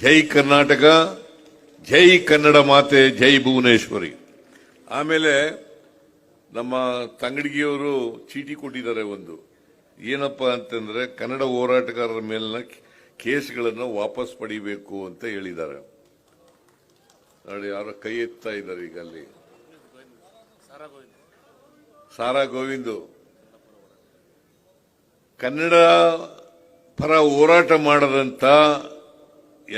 ಜೈ ಕರ್ನಾಟಕ, ಜೈ ಕನ್ನಡ ಮಾತೆ, ಜೈ ಭುವನೇಶ್ವರಿ. ಆಮೇಲೆ ನಮ್ಮ ತಂಗಡಿಗಿಯವರು ಚೀಟಿ ಕೊಟ್ಟಿದ್ದಾರೆ ಒಂದು. ಏನಪ್ಪ ಅಂತಂದ್ರೆ ಕನ್ನಡ ಹೋರಾಟಗಾರರ ಮೇಲಿನ ಕೇಸ್ಗಳನ್ನು ವಾಪಸ್ ಪಡಿಬೇಕು ಅಂತ ಹೇಳಿದ್ದಾರೆ. ನೋಡಿ, ಯಾರೋ ಕೈ ಎತ್ತಾ ಇದ್ದಾರೆ ಈಗ ಅಲ್ಲಿ. ಸಾರಾ ಗೋವಿಂದು. ಕನ್ನಡ ಪರ ಹೋರಾಟ ಮಾಡದಂತ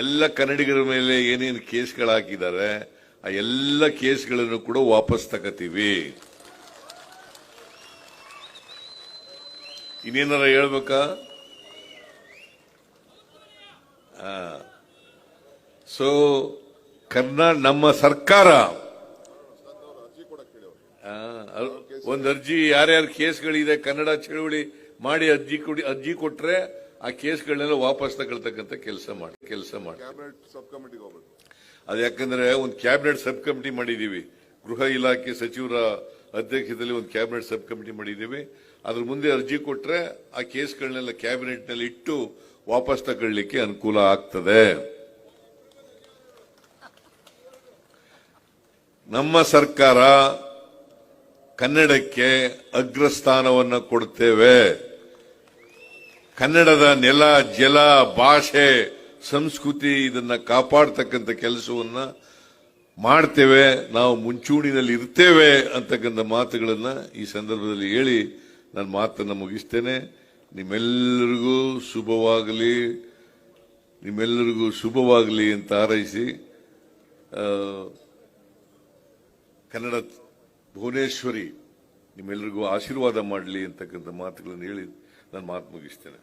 ಎಲ್ಲ ಕನ್ನಡಿಗರ ಮೇಲೆ ಏನೇನು ಕೇಸ್ಗಳು ಹಾಕಿದ್ದಾರೆ ಆ ಎಲ್ಲ ಕೇಸ್ಗಳನ್ನು ಕೂಡ ವಾಪಸ್ ತಗೋತೀವಿ. ಇನ್ನೇನಾರ ಹೇಳ್ಬೇಕಾ? ಸೊ ಕರ್ನಾ ನಮ್ಮ ಸರ್ಕಾರ. ಒಂದು ಅರ್ಜಿ ಯಾರ್ಯಾರು ಕೇಸ್ಗಳಿದೆ, ಕನ್ನಡ ಚಳುವಳಿ ಮಾಡಿ ಅರ್ಜಿ ಕೊಡಿ, ಅರ್ಜಿ ಕೊಟ್ರೆ ಆ ಕೇಸ್ಗಳನ್ನೆಲ್ಲ ವಾಪಸ್ ತಗೊಳ್ತಕ್ಕಂಥ ಕೆಲಸ ಮಾಡಿ ಕೆಲಸ ಮಾಡಿ. ಅದು ಯಾಕಂದ್ರೆ ಒಂದು ಕ್ಯಾಬಿನೆಟ್ ಸಬ್ ಕಮಿಟಿ ಮಾಡಿದೀವಿ ಗೃಹ ಇಲಾಖೆ ಸಚಿವರ ಅಧ್ಯಕ್ಷತೆಯಲ್ಲಿ ಒಂದು ಕ್ಯಾಬಿನೆಟ್ ಸಬ್ ಕಮಿಟಿ ಮಾಡಿದೀವಿ ಅದ್ರ ಮುಂದೆ ಅರ್ಜಿ ಕೊಟ್ರೆ ಆ ಕೇಸ್ಗಳನ್ನೆಲ್ಲ ಕ್ಯಾಬಿನೆಟ್ನಲ್ಲಿ ಇಟ್ಟು ವಾಪಸ್ ತಗೊಳ್ಳಿಕ್ಕೆ ಅನುಕೂಲ ಆಗ್ತದೆ. ನಮ್ಮ ಸರ್ಕಾರ ಕನ್ನಡಕ್ಕೆ ಅಗ್ರಸ್ಥಾನವನ್ನು ಕೊಡುತ್ತೇವೆ ಕನ್ನಡದ ನೆಲ, ಜಲ, ಭಾಷೆ, ಸಂಸ್ಕೃತಿ ಇದನ್ನ ಕಾಪಾಡ್ತಕ್ಕಂಥ ಕೆಲಸವನ್ನ ಮಾಡ್ತೇವೆ. ನಾವು ಮುಂಚೂಣಿನಲ್ಲಿ ಇರ್ತೇವೆ ಅಂತಕ್ಕಂಥ ಮಾತುಗಳನ್ನ ಈ ಸಂದರ್ಭದಲ್ಲಿ ಹೇಳಿ ನನ್ನ ಮಾತನ್ನು ಮುಗಿಸ್ತೇನೆ. ನಿಮ್ಮೆಲ್ಲರಿಗೂ ಶುಭವಾಗಲಿ. ನಿಮ್ಮೆಲ್ಲರಿಗೂ ಶುಭವಾಗಲಿ ಅಂತ ಹಾರೈಸಿ ಕನ್ನಡ ಭುವನೇಶ್ವರಿ ನಿಮ್ಮೆಲ್ಲರಿಗೂ ಆಶೀರ್ವಾದ ಮಾಡಲಿ ಅಂತಕ್ಕಂಥ ಮಾತುಗಳನ್ನು ಹೇಳಿ ನಾನು ಮಾತು ಮುಗಿಸ್ತೇನೆ.